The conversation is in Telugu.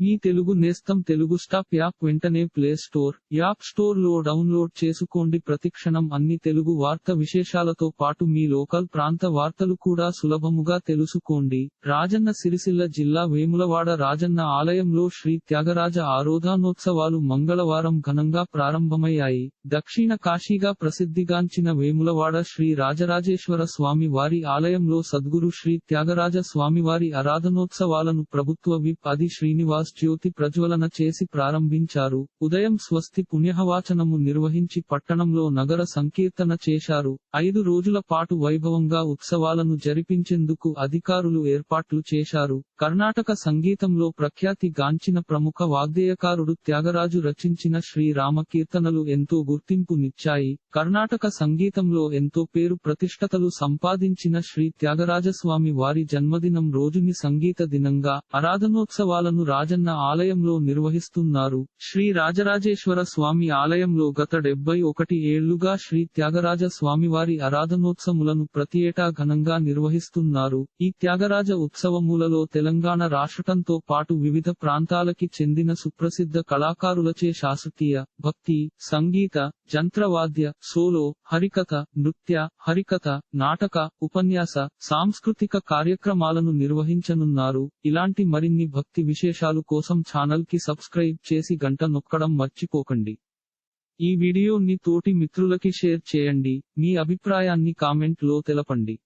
మీ తెలుగు నేస్తం తెలుగు స్టాప్ యాప్ వెంటనే ప్లే స్టోర్ యాప్ స్టోర్లో డౌన్లోడ్ చేసుకోండి. ప్రతిక్షణం అన్ని తెలుగు వార్త విశేషాలతో పాటు మీ లోకల్ ప్రాంత వార్తలు కూడా సులభముగా తెలుసుకోండి. రాజన్న సిరిసిల్ల జిల్లా వేములవాడ రాజన్న ఆలయంలో శ్రీ త్యాగరాజ ఆరోధానోత్సవాలు మంగళవారం ఘనంగా ప్రారంభమయ్యాయి. దక్షిణ కాశీగా ప్రసిద్ధిగాంచిన వేములవాడ శ్రీ రాజరాజేశ్వర స్వామి వారి ఆలయంలో సద్గురు శ్రీ త్యాగరాజ స్వామివారి ఆరాధనోత్సవాలను ప్రభుత్వ విప్ అది శ్రీనివాస్ జ్యోతి ప్రజ్వలన చేసి ప్రారంభించారు. ఉదయం స్వస్తి పుణ్యహవాచనము నిర్వహించి పట్టణంలో నగర సంకీర్తన చేశారు. ఐదు రోజుల పాటు వైభవంగా ఉత్సవాలను జరిపించేందుకు అధికారులు ఏర్పాట్లు చేశారు. కర్ణాటక సంగీతంలో ప్రఖ్యాతి గాంచిన ప్రముఖ వాగ్గేయకారుడు త్యాగరాజు రచించిన శ్రీ రామకీర్తనలు ఎంతో గుర్తింపునిచ్చాయి కర్ణాటక సంగీతంలో ఎంతో పేరు ప్రతిష్టతలు సంపాదించిన శ్రీ త్యాగరాజస్వామి వారి జన్మదినం రోజుని సంగీత దినంగా ఆరాధనోత్సవాలను రాజన్న ఆలయంలో నిర్వహిస్తున్నారు శ్రీ రాజరాజేశ్వర స్వామి ఆలయంలో గత డెబ్బై ఒకటి ఏళ్ళుగా శ్రీ త్యాగరాజ స్వామివారి ఆరాధనోత్సములను ప్రతి ఏటా ఘనంగా నిర్వహిస్తున్నారు. ఈ త్యాగరాజ ఉత్సవములలో తెలంగాణ రాష్ట్రంతో పాటు వివిధ ప్రాంతాలకి చెందిన సుప్రసిద్ధ కళాకారులచే శాస్త్రీయ భక్తి సంగీత జంత్రవాద్య సోలో హరికథ నృత్య హరికథ నాటక ఉపన్యాస సాంస్కృతిక కార్యక్రమాలను నిర్వహించనున్నారు. ఇలాంటి మరిన్ని భక్తి విశేషాలు కోసం ఛానల్కి సబ్స్క్రైబ్ చేసి గంట నొక్కడం మర్చిపోకండి. ఈ వీడియోని తోటి మిత్రులకి షేర్ చేయండి. మీ అభిప్రాయాన్ని కామెంట్లో తెలపండి.